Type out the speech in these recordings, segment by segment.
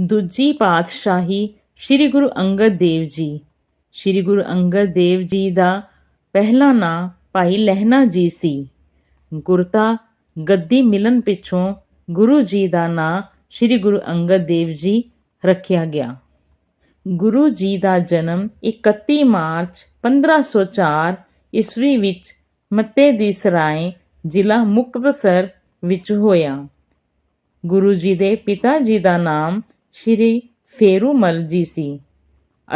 ਦੂਜੀ ਪਾਤਸ਼ਾਹੀ ਸ੍ਰੀ ਗੁਰੂ ਅੰਗਦ ਦੇਵ ਜੀ। ਸ੍ਰੀ ਗੁਰੂ ਅੰਗਦ ਦੇਵ ਜੀ ਦਾ ਪਹਿਲਾ ਨਾਂ ਭਾਈ ਲਹਿਣਾ ਜੀ ਸੀ। ਗੁਰਤਾ ਗੱਦੀ ਮਿਲਣ ਪਿੱਛੋਂ ਗੁਰੂ ਜੀ ਦਾ ਨਾਂ ਸ੍ਰੀ ਗੁਰੂ ਅੰਗਦ ਦੇਵ ਜੀ ਰੱਖਿਆ ਗਿਆ। ਗੁਰੂ ਜੀ ਦਾ ਜਨਮ 31 ਮਾਰਚ 1504 ਈਸਵੀ ਵਿੱਚ ਮੱਤੇ ਦੀ ਸਰਾਏ ਜ਼ਿਲ੍ਹਾ ਮੁਕਤਸਰ ਵਿੱਚ ਹੋਇਆ। ਗੁਰੂ ਜੀ ਦੇ ਪਿਤਾ ਜੀ ਦਾ ਨਾਮ ਸ਼੍ਰੀ ਫੇਰੂਮਲ ਜੀ ਸੀ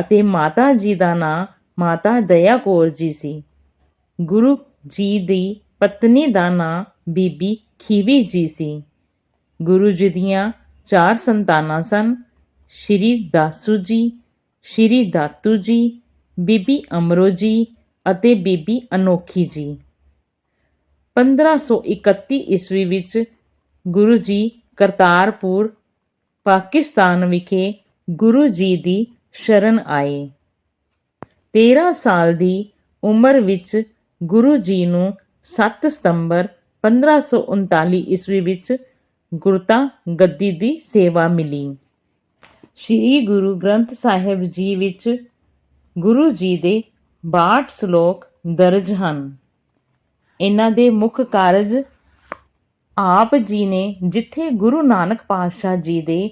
ਅਤੇ ਮਾਤਾ ਜੀ ਦਾ ਨਾਂ ਮਾਤਾ ਦਇਆ ਕੌਰ ਜੀ ਸੀ। ਗੁਰੂ ਜੀ ਦੀ ਪਤਨੀ ਦਾ ਨਾਂ ਬੀਬੀ ਖੀਵੀ ਜੀ ਸੀ। ਗੁਰੂ ਜੀ ਦੀਆਂ ਚਾਰ ਸੰਤਾਨਾਂ ਸਨ, ਸ਼੍ਰੀ ਦਾਸੂ ਜੀ, ਸ਼੍ਰੀ ਦਾਤੂ ਜੀ, ਬੀਬੀ ਅਮਰੋ ਜੀ ਅਤੇ ਬੀਬੀ ਅਨੋਖੀ ਜੀ। 1531 ਈਸਵੀ ਵਿੱਚ ਗੁਰੂ ਜੀ ਕਰਤਾਰਪੁਰ ਪਾਕਿਸਤਾਨ ਵਿਖੇ ਗੁਰੂ ਜੀ ਦੀ ਸ਼ਰਨ ਆਏ। 13 ਸਾਲ ਦੀ ਉਮਰ ਵਿੱਚ ਗੁਰੂ ਜੀ ਨੂੰ 7 ਸਤੰਬਰ 1539 ਈਸਵੀ ਵਿੱਚ ਗੁਰਤਾ ਗੱਦੀ ਦੀ ਸੇਵਾ ਮਿਲੀ। ਸ੍ਰੀ ਗੁਰੂ ਗ੍ਰੰਥ ਸਾਹਿਬ ਜੀ ਵਿੱਚ ਗੁਰੂ ਜੀ ਦੇ 62 ਸ਼ਲੋਕ ਦਰਜ ਹਨ। ਇਹਨਾਂ ਦੇ ਮੁੱਖ ਕਾਰਜ ਆਪ ਜੀ ਨੇ ਜਿੱਥੇ ਗੁਰੂ ਨਾਨਕ ਪਾਤਸ਼ਾਹ ਜੀ ਦੇ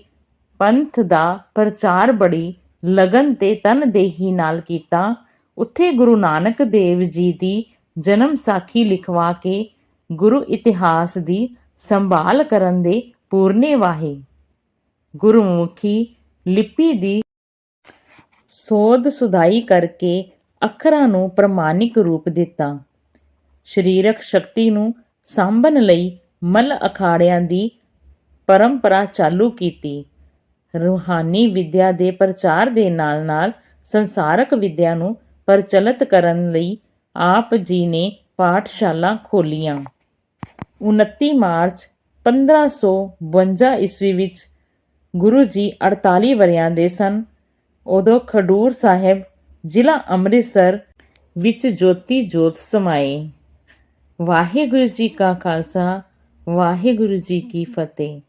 ਪੰਥ ਦਾ ਪ੍ਰਚਾਰ ਬੜੀ ਲਗਨ ਤੇ ਤਨਦੇਹੀ ਨਾਲ ਕੀਤਾ, ਉੱਥੇ ਗੁਰੂ ਨਾਨਕ ਦੇਵ ਜੀ ਦੀ ਜਨਮ ਸਾਖੀ ਲਿਖਵਾ ਕੇ ਗੁਰੂ ਇਤਿਹਾਸ ਦੀ ਸੰਭਾਲ ਕਰਨ ਦੇ ਪੂਰਨੇ ਵਾਹੇ। ਗੁਰਮੁਖੀ ਲਿਪੀ ਦੀ ਸੋਧ ਸੁਧਾਈ ਕਰਕੇ ਅੱਖਰਾਂ ਨੂੰ ਪ੍ਰਮਾਣਿਕ ਰੂਪ ਦਿੱਤਾ। ਸਰੀਰਕ ਸ਼ਕਤੀ ਨੂੰ ਸਾਂਭਣ ਲਈ ਮਲ ਅਖਾੜਿਆਂ ਦੀ ਪਰੰਪਰਾ ਚਾਲੂ ਕੀਤੀ। ਰੂਹਾਨੀ ਵਿਦਿਆ ਦੇ ਪ੍ਰਚਾਰ ਦੇ ਨਾਲ-ਨਾਲ ਸੰਸਾਰਕ ਵਿਦਿਆ ਨੂੰ ਪ੍ਰਚਲਿਤ ਕਰਨ ਲਈ ਆਪ ਜੀ ਨੇ ਪਾਠਸ਼ਾਲਾ ਖੋਲੀਆਂ 29 ਮਾਰਚ 1552 ਈਸਵੀ ਵਿੱਚ ਗੁਰੂ ਜੀ 48 ਵਰਿਆਂ ਦੇ ਸਨ। ਉਦੋਂ ਖਡੂਰ ਸਾਹਿਬ ਜ਼ਿਲ੍ਹਾ ਅੰਮ੍ਰਿਤਸਰ ਵਿੱਚ ਜੋਤੀ ਜੋਤ ਸਮਾਏ। ਵਾਹਿਗੁਰੂ ਜੀ ਕਾ ਖਾਲਸਾ ਵਾਹਿਗੁਰੂ ਜੀ ਕੀ ਫਤਿਹ।